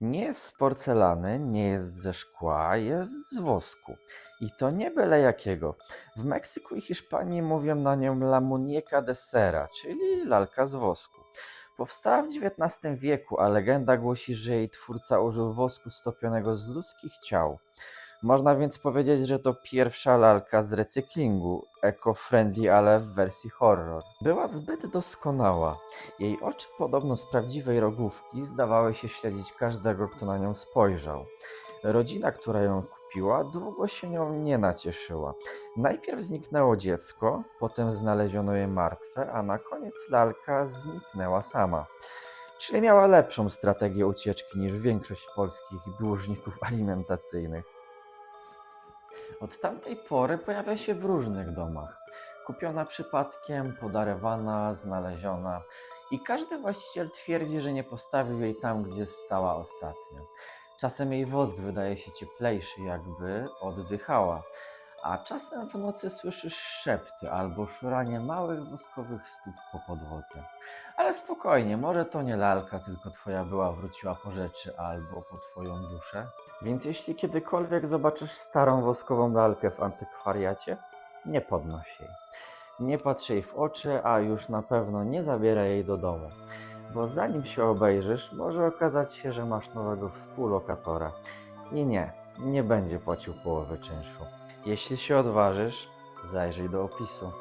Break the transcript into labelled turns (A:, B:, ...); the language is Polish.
A: Nie jest z porcelany, nie jest ze szkła, jest z wosku. I to nie byle jakiego. W Meksyku i Hiszpanii mówią na nią la muñeca de cera, czyli lalka z wosku. Powstała w XIX wieku, a legenda głosi, że jej twórca użył wosku stopionego z ludzkich ciał. Można więc powiedzieć, że to pierwsza lalka z recyklingu, eco-friendly, ale w wersji horror. Była zbyt doskonała. Jej oczy, podobno z prawdziwej rogówki, zdawały się śledzić każdego, kto na nią spojrzał. Rodzina, która ją kupiła, długo się nią nie nacieszyła. Najpierw zniknęło dziecko, potem znaleziono je martwe, a na koniec lalka zniknęła sama. Czyli miała lepszą strategię ucieczki niż większość polskich dłużników alimentacyjnych. Od tamtej pory pojawia się w różnych domach. Kupiona przypadkiem, podarowana, znaleziona. I każdy właściciel twierdzi, że nie postawił jej tam, gdzie stała ostatnio. Czasem jej wosk wydaje się cieplejszy, jakby oddychała. A czasem w nocy słyszysz szepty albo szuranie małych woskowych stóp po podłodze. Ale spokojnie, może to nie lalka, tylko twoja była wróciła po rzeczy albo po twoją duszę. Więc jeśli kiedykolwiek zobaczysz starą woskową lalkę w antykwariacie, nie podnoś jej. Nie patrz jej w oczy, a już na pewno nie zabieraj jej do domu. Bo zanim się obejrzysz, może okazać się, że masz nowego współlokatora. I nie, nie będzie płacił połowy czynszu. Jeśli się odważysz, zajrzyj do opisu.